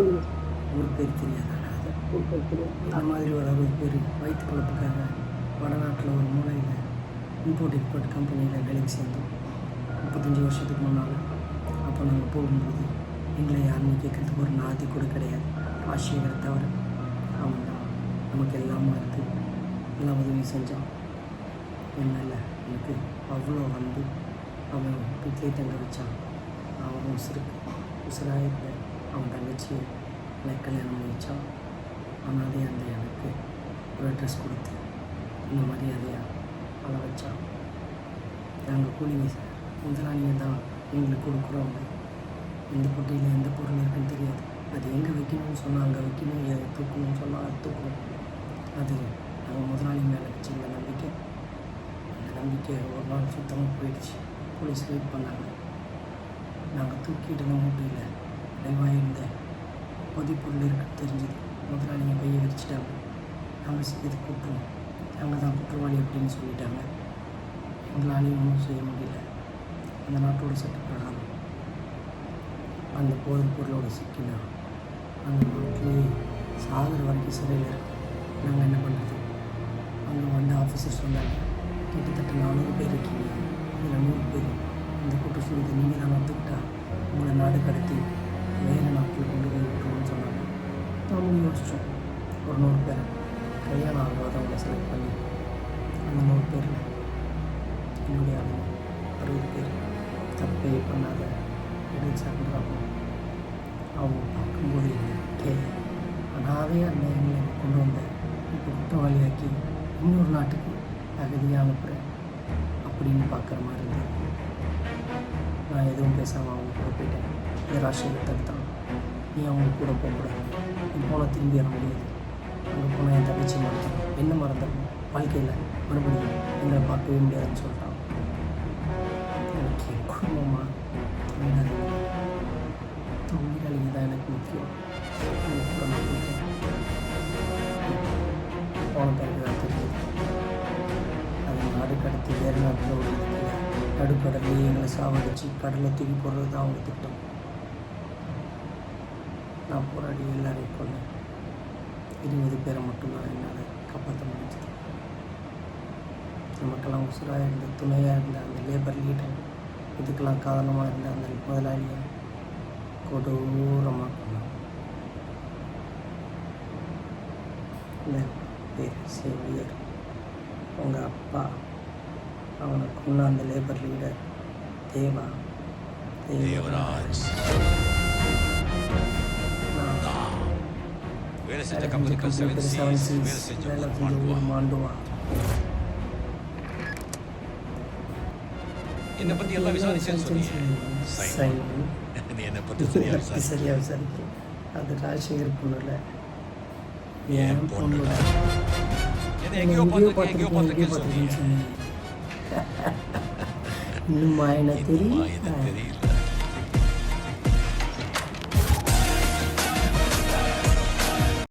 ஊர் பேர் தெரியாது இந்த மாதிரி ஒரு அறுபது பேர் வயிற்று பழப்புக்காக வடநாட்டில் ஒரு மூலையில் இம்போர்ட் எக்ஸ்போர்ட் கம்பெனியில் வேலைக்கு சேர்ந்தோம். முப்பத்தஞ்சு வருஷத்துக்கு முன்னால். அப்போ நாங்கள் போகும்போது எங்களை யாருன்னு கேட்குறதுக்கு ஒரு நாதி கூட கிடையாது. ஆசிரியரை தவிர. அவன் தான் நமக்கு எல்லாமே இருந்து எல்லா உதவியும் செஞ்சான். என்னால் எனக்கு அவ்வளோ வந்து அவன் வீட்டிலே தங்க வச்சான். அவன் உசுருக்கு உசுராக இருந்த அவன் தங்கச்சி எனக்கு கல்யாணம் பண்ணி வச்சான் அனாதே அந்த எனக்கு ஒரு ட்ரெஸ் கொடுத்து இந்த மரியாதையாக அதை வச்சா. நாங்கள் கூலிங்க சார் முதலாளிங்க தான் எங்களுக்கு கொடுக்குறோம் எந்த பொட்டியில் எந்த பொருள் இருக்குன்னு தெரியாது. அது எங்கே வைக்கணும்னு சொன்னால் அங்கே வைக்கணும் எதை தூக்கணும்னு சொன்னால் அது தூக்கணும். அது நாங்கள் முதலாளி மேலே வச்ச இந்த நம்பிக்கை. அந்த நம்பிக்கை ஒரு நாள் சுத்தமாக போயிடுச்சு. போலீஸ் வெயிட் பண்ணாங்க. நாங்கள் தூக்கிட்டு மூட்டையில் உள்ளே இருக்கு தெரிஞ்சது. முதலாளிங்க கையை விரிச்சிட்டாங்க நாங்கள் இது குற்றம் நாங்கள் தான் குற்றவாளி அப்படின்னு சொல்லிட்டாங்க. எங்களாலையும் ஒன்றும் செய்ய முடியல. அந்த நாட்டோட சட்ட அந்த போதைப் பொருளோட சிக்கினா அந்த நாட்டிலேயே சாகுற வரைக்கும் சிறையில் நாங்கள் என்ன பண்ணுறது அங்கே வந்து ஆஃபீஸர் சொன்னாங்க கிட்டத்தட்ட நானூறு பேர் இருக்கீங்க. முடிச்சிட்டோம் ஒரு நூறு பேர். கல்யாணம் ஆகாதவங்களை செலக்ட் பண்ணி. அந்த நூறு பேரில் என்னுடைய ஆளுங்க அறுபது பேர். தப்பே பண்ணாத இடைச்சார்ந்தவங்க அவங்க பார்க்கும்போது கே அனாதையாக அந்த எங்களை கொண்டு வந்த இப்போ குற்றவாளியாக்கி இன்னொரு நாட்டுக்கு அகதியாக அனுப்புகிறேன் அப்படின்னு பார்க்குற மாதிரி இருந்தது. நான் எதுவும் பேசாமல் அவங்க கூட போயிட்டேன். இது ராஷ்டிரியத்தை தான் நீ அவங்க கூட போகக்கூடாது. நீ போனால் திரும்பி வர முடியாது. அங்கே போனால் என் தங்கச்சி மறந்துடும் என்ன மறந்துடும் வாழ்க்கையில் மறுபடியும் எங்களை பார்க்கவே முடியாதுன்னு சொல்கிறான் எனக்கு என் குடும்பமா? தொழிலாளிங்க தான் எனக்கு முக்கியம். கூட நான் போயிட்டேன் போன பிறகு தான் தெரியுது. அது நாடு கடத்தி வேறு நாட்டில் ஒரு இடத்துல நடுக்கடல்லையே எங்களை சாவடிச்சு கடலை தூக்கி போடுறது தான் அவங்க திட்டம். நான் போராடி எல்லாரையும் கொண்டேன் இருபது பேரை மட்டும்தான் என்னால் காப்பாற்ற முடிஞ்சது. நமக்கெல்லாம் உசுராக இருந்த துணையாக இருந்த அந்த லேபர் லீடர் இதுக்கெல்லாம் காரணமாக இருந்த அந்த முதலாளியை கொடூரமாக பண்ணான் பேர் சேவியர். உங்கள் அப்பா அவனுக்கு கொண்ட அந்த லேபர் லீடர் தேவா. தேவராஜ். வேலை ஒரு செஞ்ச மாண்டுவா ஒரு மாண்டுவா என்னை பத்தி எல்லாம் விசாரிச்சேன்னு சொன்னீங்க என்னை பத்தி சரியா விசாரி சரியா விசாரிக்கிறேன் அது ராஜசேகர் பொண்ணுல என் பொண்ணுல. எங்கேயோ பார்த்துருக்கேன் எங்கேயோ பார்த்துருக்கேன், சொன்னீங்க. இன்னும் தெரியல தெரியல